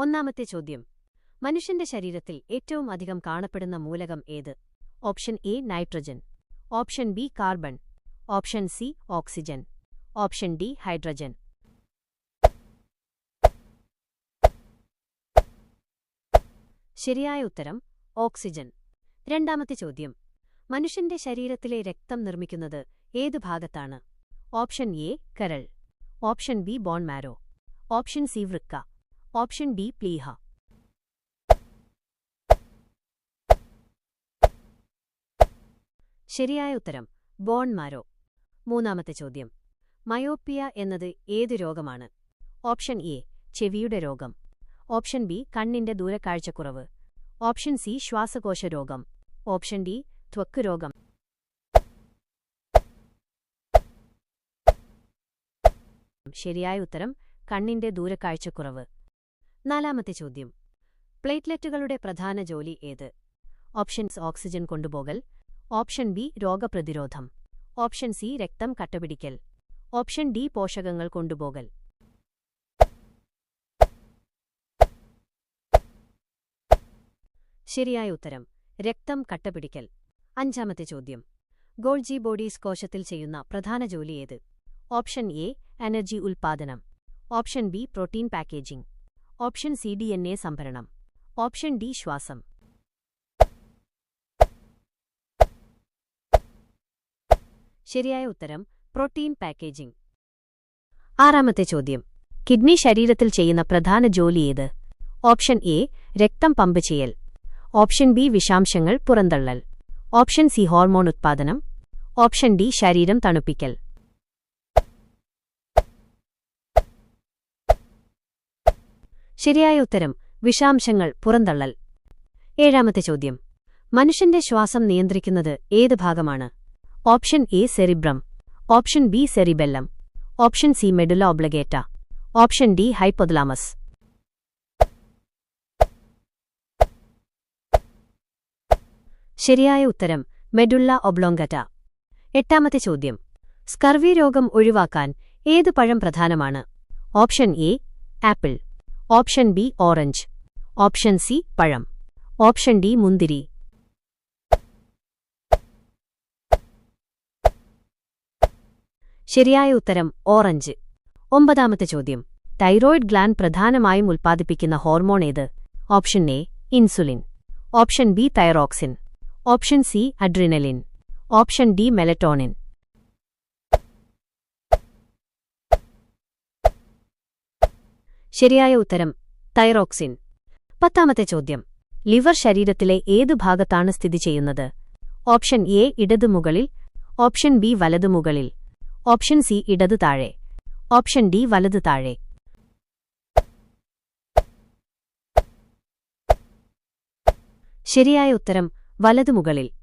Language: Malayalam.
ഒന്നാമത്തെ ചോദ്യം. മനുഷ്യന്റെ ശരീരത്തിൽ ഏറ്റവും അധികം കാണപ്പെടുന്ന മൂലകം ഏത്? Option A nitrogen. Option B carbon. Option C oxygen. Option D hydrogen. ശരിയായ ഉത്തരം ഓക്സിജൻ. രണ്ടാമത്തെ ചോദ്യം. മനുഷ്യന്റെ ശരീരത്തിലെ രക്തം നിർമ്മിക്കുന്നത് ഏത് ഭാഗത്താണ്? ഓപ്ഷൻ എ കരൾ. Option B bone marrow. Option C വൃക്ക. ഓപ്ഷൻ ഡി പ്ലീഹ. ശരിയായ ഉത്തരം ബോൺ മാരോ മൂന്നാമത്തെ ചോദ്യം മയോപ്പിയ എന്നത് ഏത് രോഗമാണ്? ഓപ്ഷൻ എ ചെവിയുടെ രോഗം. ഓപ്ഷൻ ബി കണ്ണിന്റെ ദൂരക്കാഴ്ചക്കുറവ്. ഓപ്ഷൻ സി ശ്വാസകോശ രോഗം. ഓപ്ഷൻ ഡി ത്വക്ക് രോഗം. ശരിയായ ഉത്തരം കണ്ണിന്റെ ദൂരക്കാഴ്ചക്കുറവ്. നാലാമത്തെ ചോദ്യം. പ്ലേറ്റ്ലെറ്റുകളുടെ പ്രധാന ജോലി ഏത്? ഓപ്ഷൻസ് ഓക്സിജൻ കൊണ്ടുപോകൽ. ഓപ്ഷൻ ബി രോഗപ്രതിരോധം. ഓപ്ഷൻ സി രക്തം കട്ടപിടിക്കൽ. ഓപ്ഷൻ ഡി പോഷകങ്ങൾ കൊണ്ടുപോകൽ. ശരിയായ ഉത്തരം രക്തം കട്ടപിടിക്കൽ. അഞ്ചാമത്തെ ചോദ്യം. ഗോൾജി ബോഡീസ് കോശത്തിൽ ചെയ്യുന്ന പ്രധാന ജോലി ഏത്? ഓപ്ഷൻ എ എനർജി ഉൽപ്പാദനം option B protein packaging. Option C D N A സംഭരണം. ഓപ്ഷൻ ഡി ശ്വാസം. ശരിയായ ഉത്തരം പ്രോട്ടീൻ പാക്കേജിംഗ്. ആറാമത്തെ ചോദ്യം. കിഡ്നി ശരീരത്തിൽ ചെയ്യുന്ന പ്രധാന ജോലി ഏത്? ഓപ്ഷൻ എ രക്തം പമ്പ് ചെയ്യൽ. ഓപ്ഷൻ ബി വിഷാംശങ്ങൾ പുറന്തള്ളൽ. ഓപ്ഷൻ സി ഹോർമോൺ ഉത്പാദനം. ഓപ്ഷൻ ഡി ശരീരം തണുപ്പിക്കൽ. ശരിയായ ഉത്തരം വിഷാംശങ്ങൾ പുറന്തള്ളൽ. ഏഴാമത്തെ ചോദ്യം. മനുഷ്യന്റെ ശ്വാസം നിയന്ത്രിക്കുന്നത് ഏത് ഭാഗമാണ്? Option A cerebrum option B cerebellum option C medulla oblongata option D hypothalamus. ശരിയായ ഉത്തരം മെഡുള്ള ഒബ്ലോങ്കറ്റ എട്ടാമത്തെ ചോദ്യം. സ്കർവി രോഗം ഒഴിവാക്കാൻ ഏത് പഴം പ്രധാനമാണ്? Option A apple. Option B orange. Option C പഴം. ഓപ്ഷൻ ഡി മുന്തിരി. ശരിയായ ഉത്തരം ഓറഞ്ച്. ഒമ്പതാമത്തെ ചോദ്യം. തൈറോയിഡ് ഗ്ലാൻഡ് പ്രധാനമായും ഉൽപ്പാദിപ്പിക്കുന്ന ഹോർമോൺ ഏത്? Option A insulin. Option B thyroxine. Option C adrenaline. Option D melatonin. ശരിയായ ഉത്തരം തൈറോക്സിൻ. പത്താമത്തെ ചോദ്യം. ലിവർ ശരീരത്തിലെ ഏതു ഭാഗത്താണ് സ്ഥിതി ചെയ്യുന്നത്? ഓപ്ഷൻ എ ഇടതു മുകളിൽ. ഓപ്ഷൻ ബി വലതു മുകളിൽ. ഓപ്ഷൻ സി ഇടതു താഴെ. ഓപ്ഷൻ ഡി വലതു താഴെ. ശരിയായ ഉത്തരം വലതു മുകളിൽ.